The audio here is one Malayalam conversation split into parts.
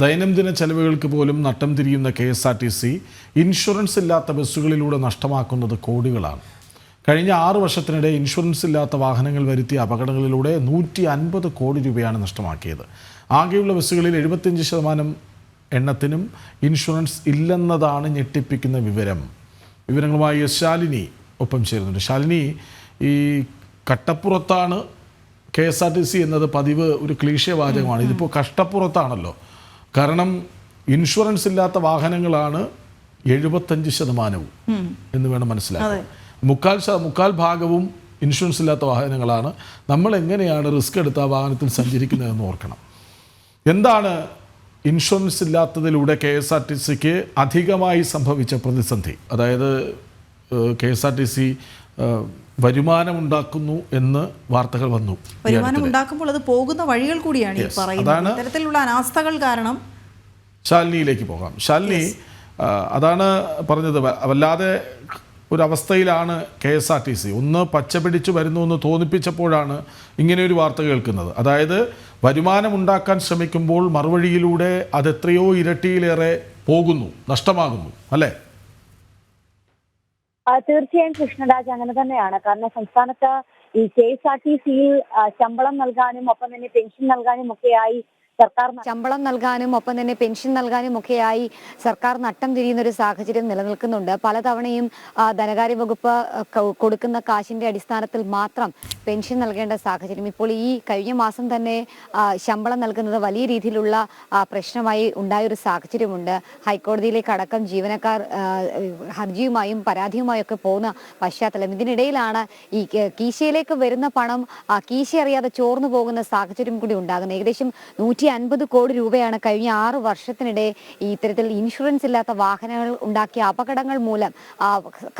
ദൈനംദിന ചെലവുകൾക്ക് പോലും നട്ടം തിരിയുന്ന K S R T C insurance ഇല്ലാത്ത ബസ്സുകളിലൂടെ നഷ്ടമാക്കുന്നത് കോടികളാണ്. കഴിഞ്ഞ ആറു വർഷത്തിനിടെ ഇൻഷുറൻസ് ഇല്ലാത്ത വാഹനങ്ങൾ വരുത്തിയ അപകടങ്ങളിലൂടെ നൂറ്റി അൻപത് കോടി രൂപയാണ് നഷ്ടമാക്കിയത്. ആകെയുള്ള ബസ്സുകളിൽ എഴുപത്തിയഞ്ച് ശതമാനം എണ്ണത്തിനും ഇൻഷുറൻസ് ഇല്ലെന്നതാണ് ഞെട്ടിപ്പിക്കുന്ന വിവരം. വിവരങ്ങളുമായി ശാലിനി ഒപ്പം ചേരുന്നുണ്ട്. ശാലിനി ഈ കട്ടപ്പുറത്താണ് K S R T C എന്നത് പതിവ് ഒരു ക്ലീശ വാചകമാണ്. ഇതിപ്പോൾ കഷ്ടപ്പുറത്താണല്ലോ. കാരണം ഇൻഷുറൻസ് ഇല്ലാത്ത വാഹനങ്ങളാണ് എഴുപത്തഞ്ച് ശതമാനവും എന്ന് വേണം മനസ്സിലാക്കാൻ. മുക്കാൽ മുക്കാൽ ഭാഗവും ഇൻഷുറൻസ് ഇല്ലാത്ത വാഹനങ്ങളാണ്. നമ്മൾ എങ്ങനെയാണ് റിസ്ക് എടുത്ത് ആ വാഹനത്തിൽ സഞ്ചരിക്കുന്നതെന്ന് ഓർക്കണം. എന്താണ് ഇൻഷുറൻസ് ഇല്ലാത്തതിലൂടെ കെ എസ് ആർ ടി സിക്ക് അധികമായി സംഭവിച്ച പ്രതിസന്ധി? അതായത് K S R T C വരുമാനമുണ്ടാക്കുന്നു എന്ന് വാർത്തകൾ വന്നു വരുമാനം ഉണ്ടാക്കുമ്പോൾ അത് പോകുന്ന വഴികൾ കൂടിയാണ് ഈ പറയുന്നത്. അതാണ് ഇത്തരത്തിലുള്ള അനാസ്ഥകൾ കാരണം ശാലിനിയിലേക്ക് പോകാം. ശാലിനി അതാണ് പറഞ്ഞത്. വല്ലാതെ ഒരു അവസ്ഥയിലാണ് K S R T C. ഒന്ന് പച്ചപിടിച്ച് വരുന്നു എന്ന് തോന്നിപ്പിച്ചപ്പോഴാണ് ഇങ്ങനെയൊരു വാർത്ത കേൾക്കുന്നത്. അതായത് വരുമാനം ഉണ്ടാക്കാൻ ശ്രമിക്കുമ്പോൾ മറുവഴിയിലൂടെ അതെത്രയോ ഇരട്ടിയിലേറെ പോകുന്നു നഷ്ടമാകുന്നു അല്ലേ? തീർച്ചയായും കൃഷ്ണരാജ് അങ്ങനെ തന്നെയാണ്. കാരണം സംസ്ഥാനത്ത് ഈ കെ എസ് ആർ ടി സിയിൽ ശമ്പളം നൽകാനും ഒപ്പം തന്നെ പെൻഷൻ നൽകാനും ഒക്കെയായി സർക്കാർ ശമ്പളം നൽകാനും ഒപ്പം തന്നെ പെൻഷൻ നൽകാനും ഒക്കെയായി സർക്കാർ നട്ടം തിരിയുന്ന ഒരു സാഹചര്യം നിലനിൽക്കുന്നുണ്ട്. പലതവണയും ധനകാര്യ വകുപ്പ് കൊടുക്കുന്ന കാശിന്റെ അടിസ്ഥാനത്തിൽ മാത്രം പെൻഷൻ നൽകേണ്ട സാഹചര്യം ഇപ്പോൾ ഈ കഴിഞ്ഞ മാസം തന്നെ ശമ്പളം നൽകുന്നത് വലിയ രീതിയിലുള്ള പ്രശ്നമായി പ്രശ്നമായി ഉണ്ടായൊരു സാഹചര്യമുണ്ട്. ഹൈക്കോടതിയിലേക്ക് അടക്കം ജീവനക്കാർ ഹർജിയുമായും പരാതിയുമായും ഒക്കെ പോകുന്ന പശ്ചാത്തലം. ഇതിനിടയിലാണ് ഈ കീശയിലേക്ക് വരുന്ന പണം കീശ അറിയാതെ ചോർന്നു പോകുന്ന സാഹചര്യം കൂടി ഉണ്ടാകുന്നത്. ഏകദേശം നൂറ്റി അൻപത് കോടി രൂപയാണ് കഴിഞ്ഞ ആറ് വർഷത്തിനിടെ ഇത്തരത്തിൽ ഇൻഷുറൻസ് ഇല്ലാത്ത വാഹനങ്ങൾ ഉണ്ടാക്കിയ അപകടങ്ങൾ മൂലം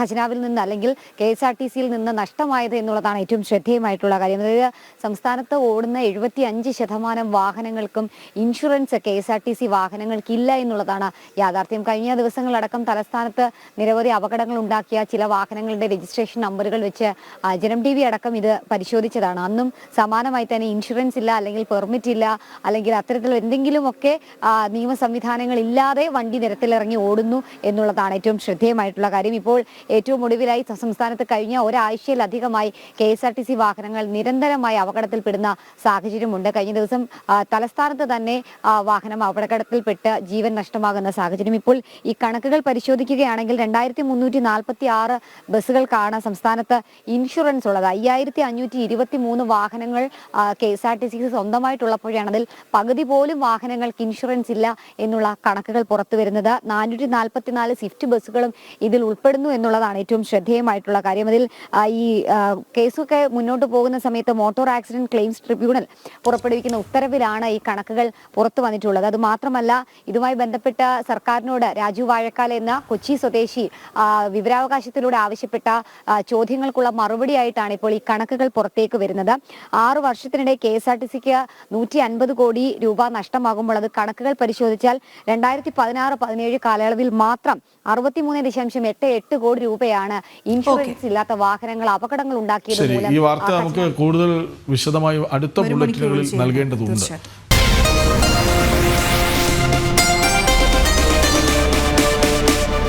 ഖജനാവിൽ നിന്ന് അല്ലെങ്കിൽ കെ എസ് ആർ ടി സിയിൽ നിന്ന് നഷ്ടമായത് എന്നുള്ളതാണ് ഏറ്റവും ശ്രദ്ധേയമായിട്ടുള്ള കാര്യം. അതായത് സംസ്ഥാനത്ത് ഓടുന്ന എഴുപത്തി അഞ്ച് ശതമാനം വാഹനങ്ങൾക്കും insurance K S R T C വാഹനങ്ങൾക്ക് ഇല്ല എന്നുള്ളതാണ് യാഥാർത്ഥ്യം. കഴിഞ്ഞ ദിവസങ്ങളടക്കം തലസ്ഥാനത്ത് നിരവധി അപകടങ്ങൾ ഉണ്ടാക്കിയ ചില വാഹനങ്ങളുടെ രജിസ്ട്രേഷൻ നമ്പറുകൾ വെച്ച് ജനം ടി വി അടക്കം ഇത് പരിശോധിച്ചതാണ്. അന്നും സമാനമായി തന്നെ ഇൻഷുറൻസ് ഇല്ല അല്ലെങ്കിൽ പെർമിറ്റ് ഇല്ല അല്ലെങ്കിൽ അത്തരത്തിൽ എന്തെങ്കിലുമൊക്കെ നിയമ സംവിധാനങ്ങൾ ഇല്ലാതെ വണ്ടി നിരത്തിലിറങ്ങി ഓടുന്നു എന്നുള്ളതാണ് ഏറ്റവും ശ്രദ്ധേയമായിട്ടുള്ള കാര്യം. ഇപ്പോൾ ഏറ്റവും ഒടുവിലായി സംസ്ഥാനത്ത് കഴിഞ്ഞ ഒരാഴ്ചയിലധികമായി K S R T C വാഹനങ്ങൾ നിരന്തരമായി അപകടത്തിൽപ്പെടുന്ന സാഹചര്യമുണ്ട്. കഴിഞ്ഞ ദിവസം തലസ്ഥാനത്ത് തന്നെ വാഹനം അപകടത്തിൽപ്പെട്ട് ജീവൻ നഷ്ടമാകുന്ന സാഹചര്യം ഇപ്പോൾ ഈ കണക്കുകൾ പരിശോധിക്കുകയാണെങ്കിൽ രണ്ടായിരത്തി മുന്നൂറ്റി നാൽപ്പത്തി ആറ് ബസ്സുകൾക്കാണ് സംസ്ഥാനത്ത് ഇൻഷുറൻസ് ഉള്ളത്. അയ്യായിരത്തി അഞ്ഞൂറ്റി ഇരുപത്തി മൂന്ന് വാഹനങ്ങൾ കെ എസ് ആർ ടി സിക്ക് സ്വന്തമായിട്ടുള്ളപ്പോഴാണ് അതിൽ പകുതി പോലും വാഹനങ്ങൾക്ക് ഇൻഷുറൻസ് ഇല്ല എന്നുള്ള കണക്കുകൾ പുറത്തു വരുന്നത്. നാനൂറ്റി നാൽപ്പത്തിനാല് സ്വിഫ്റ്റ് ബസ്സുകളും ഇതിൽ ഉൾപ്പെടുന്നു എന്നുള്ളതാണ് ഏറ്റവും ശ്രദ്ധേയമായിട്ടുള്ള കാര്യം. അതിൽ ഈ കേസൊക്കെ മുന്നോട്ട് പോകുന്ന സമയത്ത് മോട്ടോർ ആക്സിഡന്റ് ക്ലെയിംസ് ട്രിബ്യൂണൽ പുറപ്പെടുവിക്കുന്ന ഉത്തരവിലാണ് ഈ കണക്കുകൾ പുറത്തു വന്നിട്ടുള്ളത്. അത് മാത്രമല്ല ഇതുമായി ബന്ധപ്പെട്ട സർക്കാരിനോട് രാജു വാഴക്കാല എന്ന കൊച്ചി സ്വദേശി വിവരാവകാശത്തിലൂടെ ആവശ്യപ്പെട്ട ചോദ്യങ്ങൾക്കുള്ള മറുപടിയായിട്ടാണ് ഇപ്പോൾ ഈ കണക്കുകൾ പുറത്തേക്ക് വരുന്നത്. ആറു വർഷത്തിനിടെ കെ എസ് ആർ ടി സിക്ക് നൂറ്റി അൻപത് കോടി രൂപ നഷ്ടമാകുമ്പോൾ അത് കണക്കുകൾ പരിശോധിച്ചാൽ രണ്ടായിരത്തി പതിനാറ് പതിനേഴ് കാലയളവിൽ മാത്രം അറുപത്തിമൂന്ന് ദശാംശം എട്ട് എട്ട് കോടി രൂപയാണ് ഇൻഷുറൻസ് ഇല്ലാത്ത വാഹനങ്ങൾ അപകടങ്ങൾ ഉണ്ടാക്കിയത് ശരി ഈ വാർത്ത നമുക്ക് കൂടുതൽ വിശദമായി അടുത്ത ബുള്ളറ്റിനുകളിൽ നൽകേണ്ടതുണ്ട്.